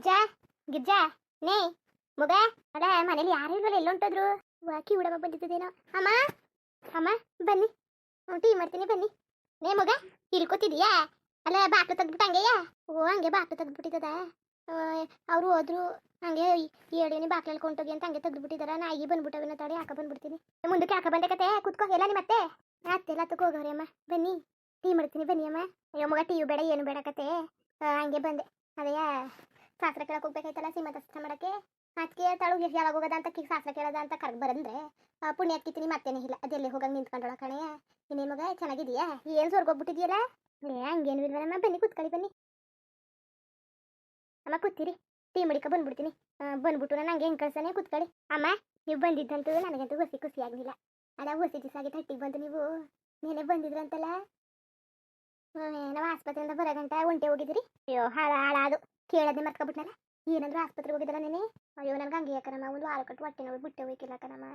ಗಿರ್ಜಾ ಗಿರ್ಜಾ ನೇ, ಮಗ ಅದ ಮನೇಲಿ ಯಾರು ಇಲ್ವಲ್ಲ, ಎಲ್ಲೊಂಟದ್ರು. ವಾಕಿ ಉಡಮ ಬಂದಿದ್ದೇನೋ ಅಮ್ಮ ಅಮ್ಮ, ಬನ್ನಿ. ಟೀ ಮಾಡ್ತೀನಿ, ಬನ್ನಿ. ನೇ, ಮಗ ಇಲ್ಕೋತಿದೀಯಾ ಅಲ್ಲ ಬಾಕ್ಲು ತೆಗ್ದ್ಬಿಟ್ಟು ಹಂಗೆಯಾ? ಓ, ಹಂಗೆ ಬಾಕ್ಲು ತೆಗ್ದ್ಬಿಟ್ಟಿದ್ದದ. ಅವ್ರು ಹೋದ್ರು. ಹಂಗೆ ಏಳೇನಿ ಬಾಕ್ಲಲ್ಲಿ ಕೊಂಟೋಗಿ ಅಂತ ಹಂಗೆ ತೆಗ್ದ್ಬಿಟ್ಟಿದಾರ. ನಾಯಿಗೆ ಬಂದ್ಬಿಟ್ಟವಿನ ತಡೆ ಹಾಕ ಬಂದ್ಬಿಡ್ತೀನಿ. ಮುಂದಕ್ಕೆ ಹಾಕ ಬಂದೆ ಕತೆ. ಕುತ್ಕೋ, ಎಲ್ಲ ನಿಮ್ಮ ಮತ್ತೆ? ಅತ್ತೆ ಎಲ್ಲ ತಗೋ ಹೋಗವ್ರೆ, ಅಮ್ಮ. ಬನ್ನಿ. ಟೀ ಮಾಡ್ತೀನಿ, ಬನ್ನಿ, ಅಮ್ಮ. ಅಯ್ಯೋ, ಮಗ ಟೀ ಬೇಡ, ಏನು ಬೇಡ ಕತೆ. ಹಂಗೆ ಬಂದೆ. ಅದೇ ಶಾಸ್ತ್ರ ಕೇಳಕ್ ಹೋಗ್ಬೇಕಾಯ್ತಲ್ಲ ಸೀಮಂತ ಮಾಡಕ್ಕೆ? ಅದಕ್ಕೆ ತಾಳು ಯಾವಾಗ ಹೋಗದ ಅಂತ ಕಿ ಶಾಸ್ತ್ರ ಕೇಳದ ಅಂತ ಕರ್ಗ್ ಬರಂದ್ರೆ ಪುಣ್ಯ ಹಾಕಿತೀನಿ ಮತ್ತೇನೇ ಇಲ್ಲ. ಅದೆಲ್ಲಿ ಹೋಗಂಗ್ ನಿಂತ್ಕೊಂಡೋಳ ಕಣೆ? ಇನ್ನೇನ್ ಮಗ, ಚೆನ್ನಾಗಿದೀಯಾ? ಏನ್ ಸ್ವರ್ಗೋಗ್ಬಿಟ್ಟಿದ್ಯಲ್ಲ ಏ ಹಂಗೇನು ಇಲ್ವಲ್ಲಮ್ಮ ಬನ್ನಿ, ಕೂತ್ಕೊಳ್ಳಿ, ಬನ್ನಿ. ಅಮ್ಮ, ಕೂತೀರಿ. ಟೀ ಮಡಿಕ ಬಂದ್ಬಿಡ್ತೀನಿ. ಬಂದ್ಬಿಟ್ಟು ನಾನು ಹಂಗೆ ಕಳ್ಸನೆ? ಕೂತ್ಕೊಳ್ಳಿ. ಅಮ್ಮ, ನೀವು ಬಂದಿದ್ದಂತೂ ನನಗಂತೂ ಹೊಸಿ ಖುಷಿ ಆಗ್ಲಿಲ್ಲ. ಅಲ್ಲ ಹೊಸಿ ದಿವಸ ಆಗಿ ತಟ್ಟಿಗೆ ಬಂದು ನೀವು ಮೇಲೆ ಬಂದಿದ್ರಂತಲ್ಲ? ನಾವು ಆಸ್ಪತ್ರೆಯಿಂದ ಬರೋ ಗಂಟ ಒಂಟೆ ಹೋಗಿದ್ರಿ? ಅಯ್ಯೋ, ಹಾಳ, ಹಾಳಾದು. ಕೇಳದೆ ಮರ್ಕೊಬಿಟ್ನಲ್ಲ ಏನಂದ್ರು ಆಸ್ಪತ್ರೆಗೆ ಹೋಗಿದ್ದಲ್ಲ ನೀನೆ ಅಯ್ಯೋ, ನನಗೆ ಹಂಗೆ ಯಾಕನಮ್ಮ ಒಂದು ವಾರ ಕಟ್ಟು ಹೊಟ್ಟೆ ನೋವು ಬಿಟ್ಟೆ ಹೋಗಿಲ್ಲ ಕಣಮ್ಮ.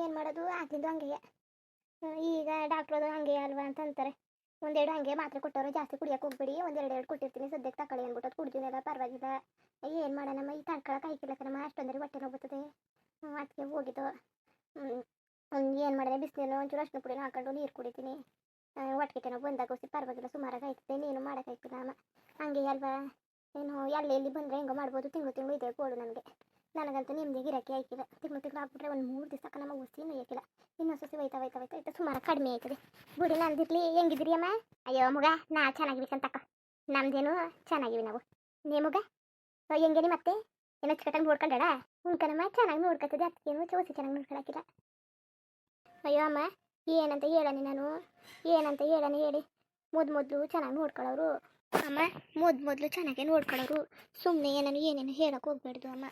ಏನು ಮಾಡೋದು? ಆಗ್ಲಿಂದು ಹಂಗೆ ಈಗ ಡಾಕ್ಟ್ರ್ ಅದು ಹಂಗೆ ಅಲ್ವಾ ಅಂತ ಅಂತಾರೆ. ಒಂದೆರಡು ಹಂಗೆ ಮಾತ್ರೆ ಕೊಟ್ಟವ್ರು, ಜಾಸ್ತಿ ಕುಡಿಯಕ್ಕೆ ಹೋಗ್ಬೇಡಿ. ಒಂದೆರಡು ಎರಡು ಕೊಟ್ಟಿರ್ತೀನಿ, ಸದ್ಯಕ್ಕೆ ತಕೊಳ್ಳಿ ಅಂದ್ಬಿಟ್ಟು ಅದು ಕುಡ್ದಿನಲ್ಲ ಪರವಾಗಿಲ್ಲ. ಏನು ಮಾಡೋಣಮ್ಮ, ಈ ತಡ್ಕೊಳಕ್ಕೆ ಆಯ್ಕಿಲ್ಲ ಕಣಮ್ಮ ಅಷ್ಟೊಂದರೆ ಹೊಟ್ಟೆ ನೋವು ಬರ್ತದೆ. ಅದಕ್ಕೆ ಹೋಗಿದ್ದು. ಏನು ಮಾಡಿದೆ? ಬಿಸಿನೀರು ಒಂಚೂರು ಅಷ್ಟು ಪುಡಿನ ಹಾಕೊಂಡು ನೀರು ಕುಡಿತೀನಿ. ಒಟ್ಟಿಗೆ ನೋವು ಬಂದಾಗ ಹೋಗಿ ಪರವಾಗಿಲ್ಲ, ಸುಮಾರಾಗಿ ಆಯ್ತದೆ ನೀನು ಮಾಡೋಕ್ಕಾಯ್ತಿಲ್ಲ ಅಮ್ಮ. ಹಂಗೆ ಅಲ್ವಾ? ಏನು ಎಲ್ಲಿ ಎಲ್ಲಿ ಬಂದರೆ ಹೆಂಗೋ ಮಾಡ್ಬೋದು. ತಿಂಗಳು ತಿಂಗಳು ಇದೆ ಕೋಡು ನನಗೆ. ನನಗಂತೂ ನಿಮ್ದಿಗೆ ಇರೋಕ್ಕೆ ಆಯ್ತಿಲ್ಲ ತಿಂಗಳು ತಿಂಗಳು ಆಗ್ಬಿಟ್ರೆ ಒಂದು ಮೂರು ದಿವಸಕ್ಕೆ ನಮ್ಮ ಉಸಿನೂ ಏಕಿಲ್ಲ ಇನ್ನೊಂದು ಸಸಿ ಹೋಯ್ತಾ ಹೋಯ್ತಾ ಹೋಯ್ತಾ ಸುಮಾರು ಕಡಿಮೆ ಆಯ್ತದೆ. ಬುಡಿ ನಂದಿರ್ಲಿ ಹೆಂಗಿದ್ರಿ ಅಮ್ಮ? ಅಯ್ಯೋ ಮಗ ನಾ ಚೆನ್ನಾಗಿಬೇಕಂತಕ್ಕ ನಮ್ದೇನು ಚೆನ್ನಾಗಿವಿ ನಾವು. ನೀ ಮಗ? ಅಹ್, ಹೆಂಗೆ ಮತ್ತೆ? ಏನೋ ಚಿಕಟಂಗೆ ಉಣ್ಕನಮ್ಮ ಚೆನ್ನಾಗಿ ನೋಡ್ಕೊತದೆ ಅದಕ್ಕೇನು ಚೋಸಿ ಚೆನ್ನಾಗಿ ನೋಡ್ಕೊಳಕಿಲ್ಲ. ಅಯ್ಯೋ ಅಮ್ಮ ಏನಂತ ಹೇಳನಿ ನಾನು? ಏನಂತ ಹೇಳನಿ ಹೇಳಿ. ಮೊದ್ ಮೊದಲು ಚೆನ್ನಾಗಿ ನೋಡ್ಕೊಳ್ಳೋರು ಅಮ್ಮ, ಮೊದ್ ಮೊದಲು ಚೆನ್ನಾಗೆ ನೋಡ್ಕೊಳ್ಳೋರು ಸುಮ್ಮನೆ ಏನೇನು ಏನೇನು ಹೇಳಕ್ಕೆ ಹೋಗ್ಬಾರ್ದು ಅಮ್ಮ.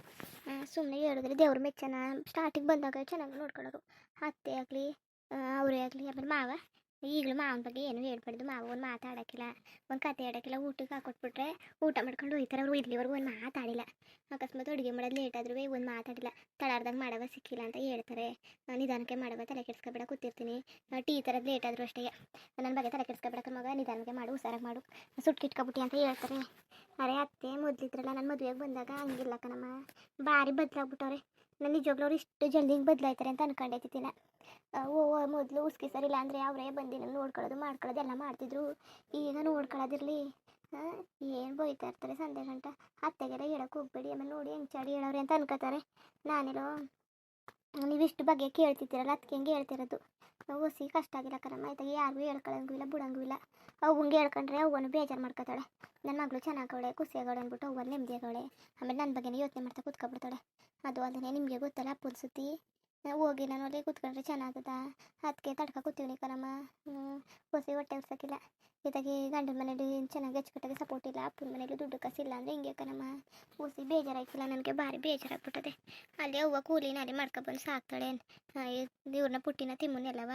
ಸುಮ್ಮನೆ ಹೇಳಿದ್ರೆ ದೇವ್ರ ಮೆಚ್ಚನ ಸ್ಟಾರ್ಟಿಗೆ ಬಂದಾಗ ಚೆನ್ನಾಗಿ ನೋಡ್ಕೊಳ್ಳೋರು ಅತ್ತೆ ಆಗಲಿ ಅವರೇ ಆಗಲಿ, ಆಮೇಲೆ ಮಾವ. ಈಗಲೂ ಮಾವನ ಬಗ್ಗೆ ಏನು ಹೇಳ್ಬಾರ್ದು. ಮಾವ ಒಂದು ಮಾತಾಡೋಕ್ಕಿಲ್ಲ. ಒಂದು ಕತೆ ಆಡೋಕ್ಕಿಲ್ಲ ಊಟಕ್ಕೆ ಹಾಕೊಟ್ಬಿಟ್ರೆ ಊಟ ಮಾಡ್ಕೊಂಡು ಹೋಯ್ತಾರೆ. ಅವರು ಇಲ್ಲಿವರೆಗೂ ಒಂದು ಮಾತಾಡಿಲ್ಲ. ಅಕಸ್ಮಾತ್ ಅಡುಗೆ ಮಾಡೋದು ಲೇಟ್ ಆದ್ರೂ ಒಂದು ಮಾತಾಡಿಲ್ಲ. ತಳಾರ್ದಂಗೆ ಮಾಡವ ಸಿಕ್ಕಿಲ್ಲ ಅಂತ ಹೇಳ್ತಾರೆ. ನಿಧಾನಕ್ಕೆ ಮಾಡವ. ತಲೆ ಕೆಡಿಸ್ಕೊಬೇಡ, ಕೂತಿರ್ತೀನಿ. ಟೀ ಥರದ್ದು ಲೇಟ್ ಆದರೂ ಅಷ್ಟೇ. ನನ್ನ ಬಗ್ಗೆ ತಲೆ ಕೆಡಿಸ್ಕೊಬೇಡಕ್ಕೆ ಮಗ. ನಿಧಾನಕ್ಕೆ ಮಾಡು, ಹುಷಾರಾಗಿ ಮಾಡು. ಸುಟ್ಕಿಟ್ಕೊಬಿಟ್ಟಿ ಅಂತ ಹೇಳ್ತಾರೆ. ಅರೆ ಅತ್ತೆ, ಮೊದಲಿದ್ರಲ್ಲ ನನ್ನ ಮದುವೆಗೆ ಬಂದಾಗ ಹಂಗಿಲ್ಲ ಕಣಮ್ಮ. ಭಾರಿ ಬದಲಾಗ್ಬಿಟ್ಟವ್ರೆ. ನಾನು ನಿಜವಾಗ್ಲೂ ಅವ್ರು ಇಷ್ಟು ಜಲ್ದಿ ಬದಲಾಯ್ತಾರೆ ಅಂತ ಅನ್ಕೊಂಡೈತಿ ಓ ಓ, ಮೊದಲು ಉಸ್ಕಿ ಸರಿಲ್ಲ ಅಂದರೆ ಅವರೇ ಬಂದು ನನ್ನ ನೋಡ್ಕೊಳ್ಳೋದು, ಮಾಡ್ಕೊಳ್ಳೋದು, ಎಲ್ಲ ಮಾಡ್ತಿದ್ರು. ಈಗ ನೋಡ್ಕೊಳ್ಳೋದಿರಲಿ. ಏನು ಬೈತಾ ಇರ್ತಾರೆ ಸಂಜೆ ಗಂಟ. ಅತ್ತೆಗೆಲ್ಲ ಹೇಳಕ್ಕೆ ಹೋಗ್ಬೇಡಿ, ಆಮೇಲೆ ನೋಡಿ ಹೆಂಗೆ ಚಾಡಿ ಹೇಳೋರೆ ಅಂತ ಅನ್ಕೋತಾರೆ. ನಾನೆಲ್ಲೋ ನೀವಿಷ್ಟು ಬಗ್ಗೆ ಕೇಳ್ತಿದ್ದೀರಲ್ಲ ಅದಕ್ಕೆ ಹೆಂಗೆ ಹೇಳ್ತಿರೋದು. ಓಸಿ ಕಷ್ಟ ಆಗಿಲ್ಲ ಕರಮ್ಮ ಇದಾಗ ಯಾರಿಗೂ ಹೇಳ್ಕೊಳ್ಳಂಗೂ ಇಲ್ಲ, ಬಿಡಂಗೂ ಇಲ್ಲ. ಹೇಳ್ಕೊಂಡ್ರೆ ಅವನು ಬೇಜಾರು ಮಾಡ್ಕೊತಾಳೆ. ನನ್ನ ಮಗಳು ಚೆನ್ನಾಗವಳೆ ಖುಷಿಯಾಗವಳೆ ಅಂದ್ಬಿಟ್ಟು ಅವ್ವಲ್ಲಿ ನೆಮ್ಮದಿಯಾಗವಳೆ ಆಮೇಲೆ ನನ್ನ ಬಗ್ಗೆನೇ ಯೋಚನೆ ಮಾಡ್ತಾ ಕೂತ್ಕೊಬಿಡ್ತಾಳೆ. ಅದು ಅದನ್ನೇ ನಿಮಗೆ ಗೊತ್ತಲ್ಲ ಪುನ್ಸುತ್ತಿ. ಹೋಗಿ ನಾನು ಅಲ್ಲಿ ಕೂತ್ಕೊಂಡ್ರೆ ಚೆನ್ನಾಗದ? ಅದಕ್ಕೆ ತಡ್ಕ ಕೂತೀವಿ ಕಣಮ್ಮ ಹೊಸಿ ಹೊಟ್ಟೆ ಉರ್ಸಕ್ಕಿಲ್ಲ ಇದಾಗಿ ಗಂಡನ ಮನೇಲಿ ಚೆನ್ನಾಗಿ ಅಚ್ಚುಕಟ್ಟಾಗಿ ಸಪೋರ್ಟ್ ಇಲ್ಲ. ಅಪ್ಪನ ಮನೇಲಿ ದುಡ್ಡು ಕಾಸಿಲ್ಲ ಅಂದರೆ ಹಿಂಗೆ ಕಣಮ್ಮ ಹೊಸಿ ಬೇಜಾರಾಯ್ತಿಲ್ಲ, ನನಗೆ ಭಾರಿ ಬೇಜಾರಾಗ್ಬಿಟ್ಟದೆ. ಅಲ್ಲಿ ಅವ್ವ ಕೂಲಿನ ಅಲ್ಲಿ ಮಾಡ್ಕೊಬಂದು ಸಾಕ್ತಾಳೆ ಇವ್ರನ್ನ ಪುಟ್ಟಿನ ತಿಮ್ಮನೆಲ್ಲವ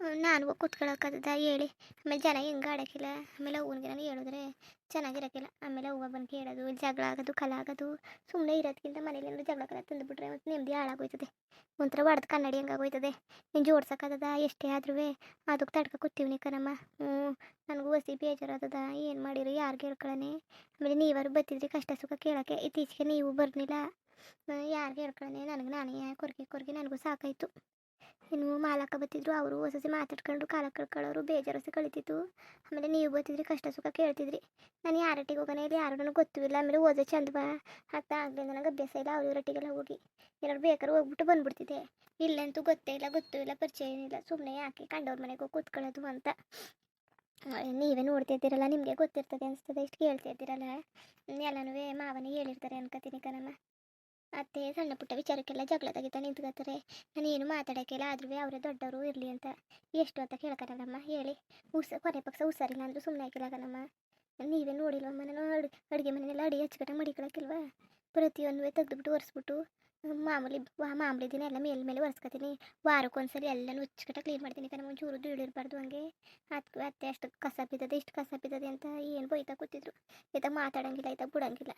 ನಾನು ಹೋಗಿ ಕೂತ್ಕೊಳ್ಳೋಕ್ಕದ ಹೇಳಿ. ಆಮೇಲೆ ಜನ ಹಿಂಗೆ ಆಡೋಕ್ಕಿಲ್ಲ ಆಮೇಲೆ ಅವ್ವನಿಗೆ ನಾನು ಹೇಳಿದ್ರೆ ಚೆನ್ನಾಗಿರೋಕ್ಕಿಲ್ಲ ಆಮೇಲೆ ಅವ್ವ ಬಂದು ಕೇಳೋದು, ಜಗಳ ಆಗೋದು, ಕಲ ಆಗೋದು ಸುಮ್ಮನೆ ಇರೋದಕ್ಕಿಂತ ಮನೇಲಿ ಏನಾದ್ರು ಜಗಳ ಕಲ ತಂದುಬಿಟ್ರೆ ಮತ್ತು ನೆಮ್ಮದಿ ಹಾಳಾಗೋಯ್ತದೆ. ಒಂಥರ ಹೊಡೆದು ಕನ್ನಡಿ ಹೆಂಗಾಗೋಯ್ತದೆ. ನೀನು ಜೋಡ್ಸೋಕ್ಕದ ಎಷ್ಟೇ ಆದ್ರೂ ಅದಕ್ಕೆ ತಡ್ಕ ಕೂತೀವಿ ಕಣಮ್ಮ ಹ್ಞೂ, ನನಗೂ ಹಸಿ ಬೇಜಾರಾದದ. ಏನು ಮಾಡಿರಿ? ಯಾರಿಗೆ ಹೇಳ್ಕೊಳ್ಳನೆ ಆಮೇಲೆ ನೀವಾರು ಬತ್ತಿದ್ರಿ ಕಷ್ಟ ಸುಖ ಕೇಳೋಕ್ಕೆ. ಇತ್ತೀಚೆಗೆ ನೀವು ಬರ್ನಿಲ್ಲ. ಯಾರಿಗೆ ಹೇಳ್ಕೊಳ್ಳನೆ ನನಗೆ ನಾನೇ ಕೊರ್ಗೆ ಕೊರ್ಗೆ ನನಗೂ ಸಾಕಾಯಿತು. ಇನ್ನು ಮಾಲಕ ಬತ್ತಿದ್ರು ಅವರು ಹೊಸಸಿ ಮಾತಾಡ್ಕೊಂಡು ಕಾಲ ಕಳ್ಕೊಳ್ಳೋರು ಬೇಜಾರಸಿ ಕಳಿತಿತ್ತು. ಆಮೇಲೆ ನೀವು ಬತ್ತಿದ್ರಿ ಕಷ್ಟ ಸುಖ ಕೇಳ್ತಿದ್ರಿ. ನಾನು ಯಾರೊಟ್ಟಿಗೆ ಹೋಗೋಣ ಇಲ್ಲಿ ಯಾರು ನನಗೆ ಗೊತ್ತೂ ಇಲ್ಲ. ಆಮೇಲೆ ಓದೋ ಚಂದವಾ ಆಗ್ತಾ ಆಗಲಿಲ್ಲ ನನಗೆ ಅಭ್ಯಾಸ ಇಲ್ಲ, ಅವ್ರ ಇವರೊಟ್ಟಿಗೆಲ್ಲ ಹೋಗಿ. ಎಲ್ಲರೂ ಬೇಕಾದ್ರೆ ಹೋಗ್ಬಿಟ್ಟು ಬಂದ್ಬಿಡ್ತಿದ್ದೆ. ಇಲ್ಲಂತೂ ಗೊತ್ತೇ ಇಲ್ಲ, ಗೊತ್ತೂ ಇಲ್ಲ, ಪರಿಚಯ ಏನಿಲ್ಲ. ಸುಮ್ಮನೆ ಯಾಕೆ ಕಂಡವ್ರ ಮನೆಗೆ ಹೋಗಿ ಕೂತ್ಕೊಳ್ಳೋದು ಅಂತ. ನೀವೇ ನೋಡ್ತಿದ್ದೀರಲ್ಲ ನಿಮಗೆ ಗೊತ್ತಿರ್ತದೆ ಅನಿಸ್ತದೆ, ಇಷ್ಟು ಕೇಳ್ತಿದ್ದೀರಲ್ಲ ಎಲ್ಲನೂ ಮಾವನೇ ಹೇಳಿರ್ತಾರೆ ಅನ್ಕೋತೀನಿ ಕಣಮ್ಮ. ಅತ್ತೆ ಸಣ್ಣ ಪುಟ್ಟ ವಿಚಾರಕ್ಕೆಲ್ಲ ಜಗಳ ತೆಗಿತಾ ನಿಂತ್ಕೋತಾರೆ ನಾನು ಏನು ಮಾತಾಡೋಕ್ಕಿಲ್ಲ ಆದ್ರೂ ಅವರೇ ದೊಡ್ಡವರು ಇರಲಿ ಅಂತ. ಎಷ್ಟು ಅಂತ ಕೇಳ್ಕರಲ್ಲಮ್ಮ ಹೇಳಿ. ಉಸ ಕೊನೆ ಪಕ್ಷ ಹುಷಾರಿಲ್ಲ ಅಂದರೂ ಸುಮ್ಮನೆ ಹಾಕಿಲ್ಲ ಕಣಮ್ಮ ನೀವೇ ನೋಡಿಲ್ವ ನಾನು ಅಡು, ಅಡುಗೆ ಮನೆಯೆಲ್ಲ ಅಡಿಗೆ ಹಚ್ಕಟ್ಟ ಮಡಿಕೊಳಕ್ಕಿಲ್ವಾ? ಪ್ರತಿಯೊಂದು ತೆಗೆದುಬಿಟ್ಟು ಒರೆಸ್ಬಿಟ್ಟು, ಮಾಮೂಲಿ ಮಾಮೂಲಿ ದಿನ ಎಲ್ಲ ಮೇಲೆ ಮೇಲೆ ಒರೆಸ್ಕೊತೀನಿ. ವಾರಕ್ಕೊಂದ್ಸರಿ ಎಲ್ಲನೂ ಉಚ್ಕಟ್ಟ ಕ್ಲೀನ್ ಮಾಡ್ತೀನಿ ಕಣ ಒಂಚೂರು ಧೂಳಿರ್ಬಾರ್ದು ಹಂಗೆ. ಅದಕ್ಕೆ ಅತ್ತೆ ಅಷ್ಟು ಕಸ ಬಿದ್ದದೆ, ಇಷ್ಟು ಕಸ ಬಿದ್ದದೆ ಅಂತ ಏನು ಬೈತಾ ಕೂತಿದ್ರು. ಆಯ್ತಾ ಮಾತಾಡೋಂಗಿಲ್ಲ ಆಯ್ತಾ ಬಿಡಂಗಿಲ್ಲ.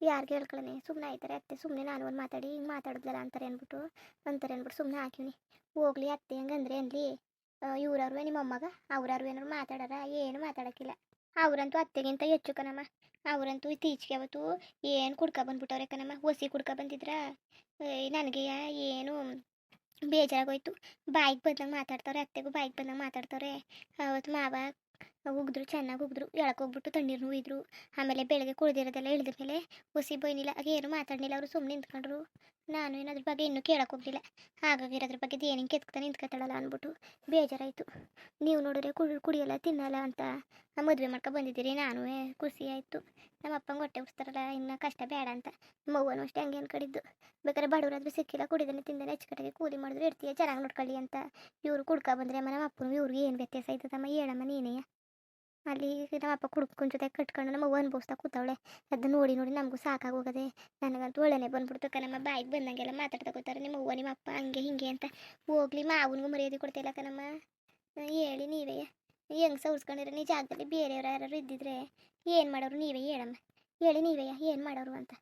ಯಾರಿಗೆ ಹೇಳ್ಕೊಳ್ಳನೆ ಸುಮ್ಮನೆ ಆಯ್ತಾರೆ ಅತ್ತೆ ಸುಮ್ಮನೆ ನಾನು ಒಂದು ಮಾತಾಡಿ, ಹಿಂಗೆ ಮಾತಾಡಿದ್ಲಲ್ಲ ಅಂತಾರೆ ಅಂದ್ಬಿಟ್ಟು ಅಂತಾರೆ ಅಂದ್ಬಿಟ್ಟು ಸುಮ್ಮನೆ ಹಾಕಿವ್ನಿ ಹೋಗ್ಲಿ ಅತ್ತೆ, ಹೆಂಗಂದ್ರೆ ಅನ್ಲಿ ಇವ್ರವ್ರು ನಿಮ್ಮ ಅಮ್ಮಗ, ಅವ್ರವ್ರು ಏನಾರು ಮಾತಾಡಾರ? ಏನು ಮಾತಾಡೋಕ್ಕಿಲ್ಲ. ಅವರಂತೂ ಅತ್ತೆಗಿಂತ ಹೆಚ್ಚು ಕಣಮ್ಮ. ಅವರಂತೂ ಇತ್ತೀಚೆಗೆ ಅವತ್ತು ಏನು ಕುಡ್ಕ ಬಂದ್ಬಿಟ್ಟವ್ರೆ ಕಣಮ್ಮ? ಹೊಸಿ ಕುಡ್ಕ ಬಂದಿದ್ರ? ನನಗೆ ಏನು ಬೇಜಾರಾಗೋಯ್ತು. ಬಾಯಿಗೆ ಬಂದಂಗೆ ಮಾತಾಡ್ತವ್ರೆ, ಅತ್ತೆಗೂ ಬಾಯಿಗೆ ಬಂದಂಗೆ ಮಾತಾಡ್ತವ್ರೆ. ಅವತ್ತು ಮಾವ ಉಗಿದ್ರು, ಚೆನ್ನಾಗಿ ಉಗಿದ್ರು ಎಳಕ್ಕೆ ಹೋಗ್ಬಿಟ್ಟು ತಣ್ಣೀರು ನೋಯಿದ್ರು. ಆಮೇಲೆ ಬೆಳಗ್ಗೆ ಕುಳಿದಿರೋದೆಲ್ಲ ಇಳಿದ ಮೇಲೆ ಹುಸಿ ಬೈನಿಲ್ಲ, ಹಾಗೆ ಏನು ಮಾತಾಡಲಿಲ್ಲ ಅವರು ಸುಮ್ಮನೆ ನಿಂತ್ಕೊಂಡ್ರು. ನಾನು ಏನಾದ್ರ ಬಗ್ಗೆ ಇನ್ನೂ ಕೇಳಕ್ಕೆ ಹೋಗಲಿಲ್ಲ. ಹಾಗಾಗಿ ಇರೋದ್ರ ಬಗ್ಗೆ ಏನೇನು ಕೆತ್ಕೊತಾ ನಿಂತ್ಕೊತಾಳಲ್ಲ ಅಂದ್ಬಿಟ್ಟು ಬೇಜಾರಾಯಿತು. ನೀವು ನೋಡಿದ್ರೆ ಕುಡಿ, ಕುಡಿಯಲ್ಲ, ತಿನ್ನಲ್ಲ ಅಂತ ಮದುವೆ ಮಾಡ್ಕೊ ಬಂದಿದ್ದೀರಿ, ನಾನು ಖುಷಿ ಆಯಿತು. ನಮ್ಮ ಅಪ್ಪಂಗೆ ಹೊಟ್ಟೆ ಉಸ್ತಾರಲ್ಲ ಇನ್ನು ಕಷ್ಟ ಬೇಡ ಅಂತ. ಅವ್ವನು ಅಷ್ಟೇ ಹಂಗೆ ಅನ್ಕೊಂಡಿದ್ದು. ಬೇಕಾದ್ರೆ ಬಡವರಾದ್ರೂ ಸಿಕ್ಕಿಲ್ಲ, ಕುಡಿದನೆ, ತಿಂದಾನೆ ಕಡೆಗೆ ಕೂಲಿ ಮಾಡಿದ್ರು ಇರ್ತೀಯ, ಚೆನ್ನಾಗಿ ನೋಡ್ಕೊಳ್ಳಿ ಅಂತ. ಇವರು ಕುಡ್ಕೊ ಬಂದ್ರೆ ನಮ್ಮ ಅಪ್ಪನು ಇವ್ರಿಗೆ ಏನು ವ್ಯತ್ಯಾಸ ಆಯ್ತದಮ್ಮ? ಹೇಳಮ್ಮ ನೀನೇ. ಅಲ್ಲಿ ನಮ್ಮ ಅಪ್ಪ ಕುಡ್ಕೊಂಡ್ ಜೊತೆ ಕಟ್ಕೊಂಡು ನಮ್ಮ ಅವ್ವ ಅನ್ಭವಿಸ್ತಾ ಕೂತವಳೆ. ಅದು ನೋಡಿ ನೋಡಿ ನಮಗೂ ಸಾಕಾಗೋಗದೆ ನನಗಂತೂ ಒಳ್ಳೆನೆ ಬಂದ್ಬಿಡ್ತು. ನಮ್ಮ ಬಾಯಿಗೆ ಬಂದಂಗೆಲ್ಲ ಮಾತಾಡ್ತಾ ಕೂತಾರೆ ನಿಮ್ಮ ಅವ್ವ ನಿಮ್ಮ ಅಪ್ಪ ಹಂಗೆ ಹಿಂಗೆ ಅಂತ ಹೋಗ್ಲಿ ಮಾವನಿಗೂ ಮರ್ಯಾದೆ ಕೊಡ್ತಿಲ್ಲ ಕಣಮ್ಮ. ಆ, ಹೇಳಿ ನೀವೇ. ಹೆಂಗ್ ಸೌರ್ಸ್ಕೊಂಡಿರೋ? ನೀ ಜಾಗದಲ್ಲಿ ಬೇರೆಯವ್ರು ಯಾರು ಇದ್ದಿದ್ರೆ ಏನು ಮಾಡೋರು ನೀವೇ ಹೇಳಮ್ಮ. ಹೇಳಿ ನೀವೇ ಏನು ಮಾಡೋರು ಅಂತ.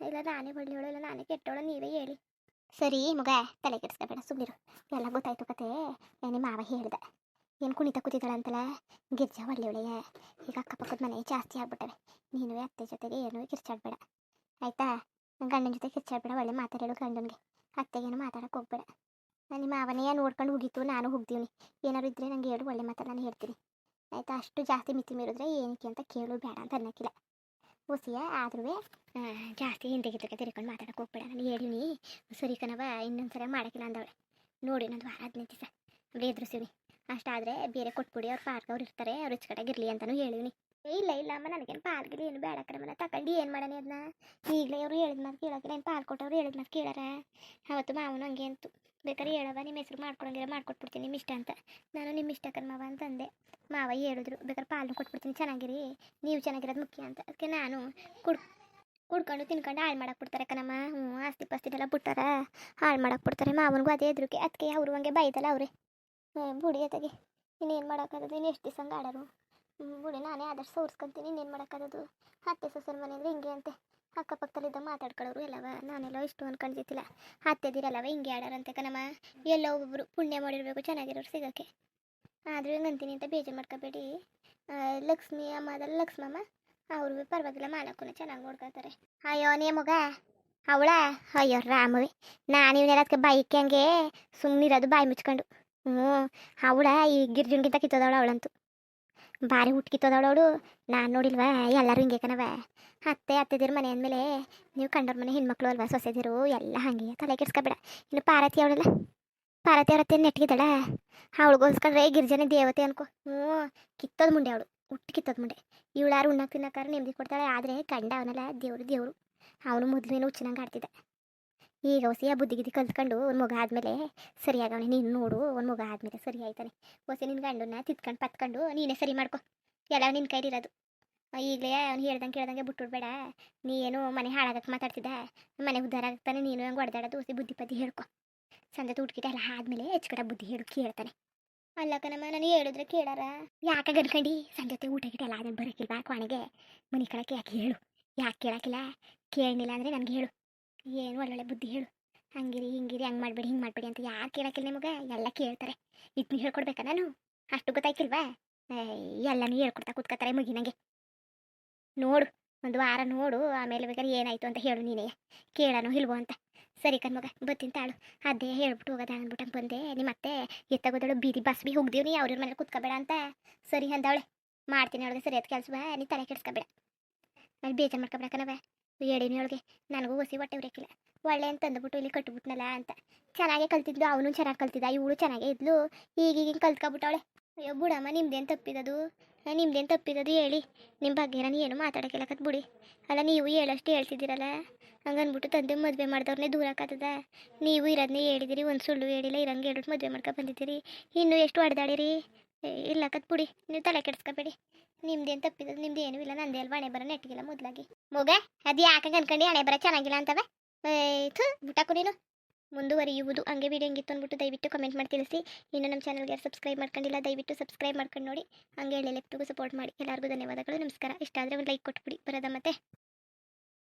ಇಲ್ಲ ನಾನೇ ಒಳ್ಳೆಯವಳು ಇಲ್ಲ ನಾನೇ ಕೆಟ್ಟವಳು ನೀವೇ ಹೇಳಿ. ಸರಿ ಮಗ ತಲೆ ಕೆಡಿಸ್ಕೋಬೇಡ ಸುಮ್ಮನಿರು ಎಲ್ಲ ಗೊತ್ತಾಯ್ತು ಕತೆ. ನಿಮ್ಮ ಮಾವ ಹೇಳ್ದೆ. ಏನು ಕುಣಿತ ಕೂತಿದ್ದಾಳಂತಲ್ಲ ಗಿರ್ಜಾ ಒಳ್ಳೆಯವಳೆಯ ಈಗ ಅಕ್ಕಪಕ್ಕದ ಮನೆ ಜಾಸ್ತಿ ಆಗ್ಬಿಟ್ಟವೆ. ನೀನು ಅತ್ತೆ ಜೊತೆಗೆ ಏನು ಕಿರ್ಚಾಡ್ಬೇಡ. ಆಯ್ತಾ? ಗಂಡನ ಜೊತೆ ಕಿರ್ಚಾಡ್ಬೇಡ, ಒಳ್ಳೆ ಮಾತಾಡೋಳು ಗಂಡನಿಗೆ. ಅತ್ತೆಗೇನು ಮಾತಾಡಕ್ಕೆ ಹೋಗ್ಬೇಡ. ನಿಮ್ಮ ಅವನೇ ನೋಡ್ಕೊಂಡು ಹೋಗಿತ್ತು, ನಾನು ಹೋಗ್ತೀನಿ. ಏನಾದ್ರು ಇದ್ರೆ ನಂಗೆ ಹೇಳು, ಒಳ್ಳೆ ಮಾತಾಡ ನಾನು ಹೇಳ್ತೀನಿ. ಆಯ್ತಾ? ಅಷ್ಟು ಜಾಸ್ತಿ ಮಿತಿ ಮೀರಿದ್ರೆ ಏನಕ್ಕೆ ಅಂತ ಕೇಳು, ಬೇಡ ಅಂತ ಅನ್ನಕ್ಕಿಲ್ಲ. ಹುಸಿಯ ಆದ್ರೂ ಜಾಸ್ತಿ ಹಿಂದೆ ಗಿದ್ದಕ್ಕೆ ತಿರ್ಕೊಂಡು ಮಾತಾಡಕ್ಕೆ ಹೋಗ್ಬೇಡ. ನಾನು ಹೇಳಿನಿ. ಸರಿ ಕಣವ ಇನ್ನೊಂದು ಸಲ ಮಾಡೋಕ್ಕಿಲ್ಲ ಅಂದವಳೆ. ನೋಡಿ ನಂದು ಹದಿನೈದು ದಿವಸ. ಎದುರಿಸಿವಿ ಅಷ್ಟಾದರೆ ಬೇರೆ ಕೊಟ್ಬಿಡಿ, ಅವ್ರು ಪಾರ್ಕ್ ಅವ್ರು ಇರ್ತಾರೆ, ಅವ್ರು ಇಚ್ಕಟಾಗಿರ್ಲಿ ಅಂತಲೂ ಹೇಳಿವ್ನಿ. ಇಲ್ಲ ಇಲ್ಲ ಅಮ್ಮ, ನನಗೇನು ಪಾಲ್ಗಿಲ್ಲ ಏನು ಬೇಡ ಕಣಮ್ಮನ ತಗೊಂಡು ಏನು ಮಾಡೋಣ ಅದನ್ನ ಈಗಲೇ ಅವರು ಹೇಳಿದ ಮಾತು ಕೇಳೋಕೆ ಏನು ಪಾಲ್ ಕೊಟ್ಟವ್ರು ಹೇಳಿದ ಮಾತು ಕೇಳಾರ? ಅವತ್ತು ಮಾವನು ಹಂಗೆ ಅಂತು. ಬೇಕಾದ್ರೆ ಹೇಳವ ನಿಮ್ಮ ಹೆಸರು ಮಾಡ್ಕೊಡಂಗಿಲ್ಲ, ಮಾಡ್ಕೊಟ್ಬಿಡ್ತೀನಿ ನಿಮ್ಮ ಇಷ್ಟ ಅಂತ. ನಾನು ನಿಮ್ಮ ಇಷ್ಟ ಮಾವ ಅಂತಂದೆ. ಮಾವ ಹೇಳಿದ್ರು ಬೇಕಾದ್ರೆ ಪಾಲನ್ನು ಕೊಟ್ಬಿಡ್ತೀನಿ, ಚೆನ್ನಾಗಿರಿ, ನೀವು ಚೆನ್ನಾಗಿರೋದು ಮುಖ್ಯ ಅಂತ. ಅದಕ್ಕೆ ನಾನು ಕುಡ್, ಕುಡ್ಕೊಂಡು ತಿನ್ಕೊಂಡು ಹಾಳು ಮಾಡಕ್ಕೆ ಬಿಡ್ತಾರೆ ಕಣಮ್ಮ. ಹ್ಞೂ ಆಸ್ತಿ ಪಾಸ್ತಿನೆಲ್ಲ ಬಿಟ್ಟಾರ, ಹಾಳು ಮಾಡಕ್ಕೆ ಬಿಡ್ತಾರೆ ಮಾವನಿಗೂ ಅದೇ ಎದ್ರಿಕೆ ಅದಕ್ಕೆ ಅವರು ಹಂಗೆ ಬೈದಲ್ಲ ಅವ್ರೆ. ಬುಡಿ ಅತ್ತಾಗೆ ಇನ್ನೇನು ಮಾಡೋಕ್ಕಾಗದು? ಇನ್ನು ಎಷ್ಟು ದಿವಸ ಹಂಗೆ ಆಡೋರು ಬುಡಿ, ನಾನೇ ಆದಷ್ಟು ಸೋರ್ಸ್ಕೊಂತೀನಿ. ಇನ್ನೇನು ಮಾಡೋಕ್ಕಾಗದು? ಅತ್ತೆ, ಸೊಸೆರ ಮನೆ ಅಂದರೆ ಹಿಂಗೆ ಅಂತೆ. ಅಕ್ಕಪಕ್ಕದಲ್ಲಿದ್ದ ಮಾತಾಡ್ಕೊಳ್ಳೋರು ಎಲ್ಲವ? ನಾನೆಲ್ಲ ಇಷ್ಟು ಅನ್ಕೊಂಡಿದ್ದಿಲ್ಲ ಅತ್ತೆದಿರಲ್ಲವ ಹಿಂಗೆ ಆಡೋರಂತೆ ಕಣಮ್ಮ. ಎಲ್ಲೋ ಒಬ್ಬೊಬ್ರು ಪುಣ್ಯ ಮಾಡಿರಬೇಕು, ಚೆನ್ನಾಗಿರೋರು ಸಿಗೋಕ್ಕೆ ಆದರೂ ಹಿಂಗಂತೀನಿ ಅಂತ ಬೇಜಾರು ಮಾಡ್ಕೋಬೇಡಿ. ಲಕ್ಷ್ಮಿ ಅಮ್ಮ ಅದಲ್ಲ ಲಕ್ಷ್ಮಮ್ಮ ಅವ್ರು ಪರವಾಗಿಲ್ಲ ಮಾಲಕ್ಕೂ ಚೆನ್ನಾಗಿ ನೋಡ್ಕೊತಾರೆ ಅಯ್ಯೋ, ನೇ ಮಗ? ಅವಳ? ಅಯ್ಯೋ, ರಾಮವೇ. ನಾನು ಇವನ್ನೆಲ್ಲ ಅದಕ್ಕೆ ಬೈಕ್ ಹಂಗೆ ಸುಮ್ಮನಿರೋದು ಬಾಯಿ ಮುಚ್ಕೊಂಡು. ಹ್ಞೂ, ಅವಳ ಈ ಗಿರ್ಜುನ್ಗಿಂತ ಕಿತ್ತೋದವಳ ಅವಳಂತೂ. ಭಾರಿ ಹುಟ್ಟು ಕಿತ್ತೋದವಳು ಅವಳು. ನಾನು ನೋಡಿಲ್ವಾ, ಎಲ್ಲರೂ ಹಿಂಗೆ ಕಣವ ಅತ್ತೆ, ಅತ್ತೆದಿರ ಮನೆ ಅಂದಮೇಲೆ ನೀವು ಕಂಡವ್ರ ಮನೆ ಹೆಣ್ಮಕ್ಳು ಅಲ್ವಾ, ಸೊಸೆದಿರು, ಎಲ್ಲ ಹಾಗೆ ತಲೆ ಕೆಡ್ಸ್ಕೊಬೇಡ. ಇನ್ನು ಪಾರ್ವತಿ ಅವಳಲ್ಲ, ಪಾರ್ವತಿ ಅವ್ರ ಹತ್ತೆ ನೆಟ್ಗಿದ್ದಾಳ ಅವಳಿಗೋಸ್ಕರ ಗಿರ್ಜನೆ ದೇವತೆ ಅನ್ಕೋ. ಹ್ಞೂ, ಕಿತ್ತೋದು ಮುಂಡೆ ಅವಳು ಹುಟ್ಟು ಕಿತ್ತೋದು ಮುಂಡೆ. ಇವಳಾರು ಉಣ್ಣಕ್ಕೆ ತಿನ್ನಕ್ಕಾರ ನೆಮ್ಮದಿ ಕೊಡ್ತಾಳೆ, ಆದರೆ ಕಂಡ ಅವನಲ್ಲ ದೇವರು ದೇವರು. ಅವನು ಮೊದಲೇನು ಹುಚ್ಚಿನಂಗೆ ಆಡ್ತಿದ್ದ. ಈಗ ಹೊಸಿಯ ಬುದ್ಧಿ ಗಿದ್ದಿ ಕಲ್ತ್ಕೊಂಡು ಒಂದು ಮಗ ಆದಮೇಲೆ ಸರಿಯಾಗವನೆ. ನೀನು ನೋಡು ಒಂದು ಮಗ ಆದಮೇಲೆ ಸರಿ ಆಯ್ತಾನೆ. ಹೊಸಿ ನಿನ್ನ ಗಂಡನ್ನ ತಿತ್ಕೊಂಡು ಪತ್ಕೊಂಡು ನೀನೇ ಸರಿ ಮಾಡ್ಕೊ. ಎಲ್ಲ ನಿನ್ನ ಕೈಲಿರೋದು. ಈಗಲೇ ಅವ್ನು ಹೇಳ್ದಂಗೆ ಕೇಳ್ದಂಗೆ ಬಿಟ್ಬಿಡ್ಬೇಡ ನೀ ಏನು ಮನೆ ಹಾಳಾಗಕ್ಕೆ ಮಾತಾಡ್ತಿದ್ದ? ಮನೆ ಉದ್ಧಾರ ಆಗ್ತಾನೆ ನೀನು ಹಂಗೆ ಹೊಡೆದಾಡೋದು ಹೊಸಿ ಬುದ್ಧಿ ಪದ್ದಿ ಹೇಳ್ಕೊ. ಸಂಜೆ ಊಟಕ್ಕಿட்ட ಎಲ್ಲ ಆದಮೇಲೆ ಹೆಚ್ಚು ಬುದ್ಧಿ ಹೇಳು, ಕೇಳ್ತಾನೆ. ಅಲ್ಲ ಕಣಮ್ಮ ನಾನು ಹೇಳಿದ್ರೆ ಕೇಳಾರ? ಯಾಕೆ ಗನ್ಕಂಡು ಸಂಜೆ ಊಟ ಗಿಟ ಎಲ್ಲ ಅದನ್ನು ಬರೋಕ್ಕಿಲ್ವಾ ಕೊನೆಗೆ ಮನೆ ಯಾಕೆ ಹೇಳು? ಯಾಕೆ ಕೇಳೋಕ್ಕಿಲ್ಲ ಕೇಳಲಿಲ್ಲ ಅಂದರೆ ನನಗೆ ಹೇಳು. ಏನು ಒಳ್ಳೊಳ್ಳೆ ಬುದ್ಧಿ ಹೇಳು. ಹಂಗಿರಿ, ಹಿಂಗಿರಿ, ಹಂಗೆ ಮಾಡಬೇಡಿ, ಹಿಂಗೆ ಮಾಡಬೇಡಿ ಅಂತ ಯಾರು ಕೇಳಕ್ಕಿಲ್ಲ ನಿಮಗೆ? ಎಲ್ಲ ಕೇಳ್ತಾರೆ. ಇದನ್ನ ಹೇಳ್ಕೊಡ್ಬೇಕಾ ನಾನು? ಅಷ್ಟು ಗೊತ್ತಾಯ್ತಿಲ್ವಾ ಎಲ್ಲನೂ ಹೇಳ್ಕೊಡ್ತಾ ಕೂತ್ಕೋತಾರೆ ಮುಗಿನಂಗೆ. ನೋಡು, ಒಂದು ವಾರ ನೋಡು, ಆಮೇಲೆ ಬೇಕಾದ್ರೆ ಏನಾಯ್ತು ಅಂತ ಹೇಳು ನೀನೇ ಕೇಳೋನು ಇಲ್ವೋ ಅಂತ. ಸರಿ ಕಣ್ಮಗ ಬತ್ತಿನ ತಾಳು. ಅದೇ ಹೇಳ್ಬಿಟ್ಟು ಹೋಗೋದ ಅಂದ್ಬಿಟ್ಟು ಬಂದೆ. ನಿಮ್ಮ ಅತ್ತೆ ಎತ್ತಗೋದಳು ಬೀದಿ ಬಸ್ ಬಿ ಹೋಗ್ದೀವಿ ಅವ್ರ ಮನೇಲಿ ಕೂತ್ಕೋಬೇಡ ಅಂತ. ಸರಿ ಅಂದವಳೆ ಮಾಡ್ತೀನಿ ಅವಳಿಗೆ ಸರಿಯಾದ ಕೆಲಸ ನೀ ತಲೆ ಕೆಡಿಸ್ಕೋಬೇಡ. ಅಲ್ಲಿ ಬೇಜಾರು ಮಾಡ್ಕೊಬೇಡ ಕಣವ ಅವಳಿಗೆ ನನಗೂ ಹೊಸಿ ಬಟ್ಟೆ ಉರಿಯಕ್ಕಿಲ್ಲ. ಒಳ್ಳೆ ಅಂತ ಅಂದ್ಬಿಟ್ಟು ಇಲ್ಲಿ ಕಟ್ಬಿಟ್ನಲ್ಲ ಅಂತ. ಚೆನ್ನಾಗೇ ಕಲ್ತಿದ್ಲು, ಅವನು ಚೆನ್ನಾಗಿ ಕಲ್ತಿದ್ದ, ಇವಳು ಚೆನ್ನಾಗೇ ಇದ್ಲು. ಈಗೀಗ ಕಲ್ತ್ಕೊಬಿಟ್ಟವಳೆ. ಅಯ್ಯೋ ಬುಡಮ್ಮ, ನಿಮ್ದೇನು ತಪ್ಪಿದದು? ನಿಮ್ದೇನು ತಪ್ಪಿದದು ಹೇಳಿ. ನಿಮ್ಮ ಬಗ್ಗೆ ನಾನು ಏನು ಮಾತಾಡೋಕ್ಕಿಲ್ಲ ಕತ್ ಬಿಡಿ. ಅಲ್ಲ, ನೀವು ಹೇಳಷ್ಟು ಹೇಳ್ತಿದ್ದೀರಲ್ಲ? ಹಂಗನ್ಬಿಟ್ಟು ತಂದೆ ಮದುವೆ ಮಾಡಿದವ್ರನ್ನೇ ದೂರ ನೀವು ಇರೋದನ್ನೇ ಹೇಳಿದಿರಿ, ಒಂದು ಸುಳ್ಳು ಹೇಳಿಲ್ಲ, ಇರಂಗೆ ಹೇಳ್ಬಿಟ್ಟು ಮದುವೆ ಮಾಡ್ಕೊ ಬಂದಿದ್ದೀರಿ. ಇನ್ನೂ ಎಷ್ಟು ಹೊಡೆದಾಡಿರಿ? ಇಲ್ಲ ಪುಡಿ, ನೀವು ತಲೆ ಕೆಡಿಸ್ಕೋಬೇಡಿ. ನಿಮ್ದೇನು ತಪ್ಪಿದ ನಿಮ್ದು ಏನೂ ಇಲ್ಲ, ನಂದೇ ಅಲ್ವಾ ಹಣೆ ಬರ ನೆಟ್ಟಿಗಿಲ್ಲ ಮೊದಲಾಗಿ. ಮಗ, ಅದು ಯಾಕೆ ಅನ್ಕೊಂಡು ಹಣೆ ಬರ ಚೆನ್ನಾಗಿಲ್ಲ ಅಂತವೆ? ಥು, ಬಿಟ್ಟಾಕು ನೀನು. ಮುಂದುವರಿಯುವುದು, ಹಂಗೆ ವಿಡಿಯೋ ಹೆಂಗಿತ್ತು ಅಂದ್ಬಿಟ್ಟು ದಯವಿಟ್ಟು ಕಮೆಂಟ್ ಮಾಡಿ ತಿಳಿಸಿ. ಇನ್ನು ನಮ್ಮ ಚಾನಲ್ಗೆ ಸಬ್ಸ್ಕ್ರೈಬ್ ಮಾಡ್ಕೊಂಡಿಲ್ಲ, ದಯವಿಟ್ಟು ಸಬ್ಸ್ಕ್ರೈಬ್ ಮಾಡ್ಕೊಂಡು ನೋಡಿ. ಹಂಗೆ ಹೇಳಿ ಲೆಫ್ಟಿಗೂ ಸಪೋರ್ಟ್ ಮಾಡಿ. ಎಲ್ಲರಿಗೂ ಧನ್ಯವಾದಗಳು, ನಮಸ್ಕಾರ. ಇಷ್ಟ ಆದರೆ ಒಂದು ಲೈಕ್ ಕೊಟ್ಬಿಡಿ. ಬರೋದ ಮತ್ತೆ.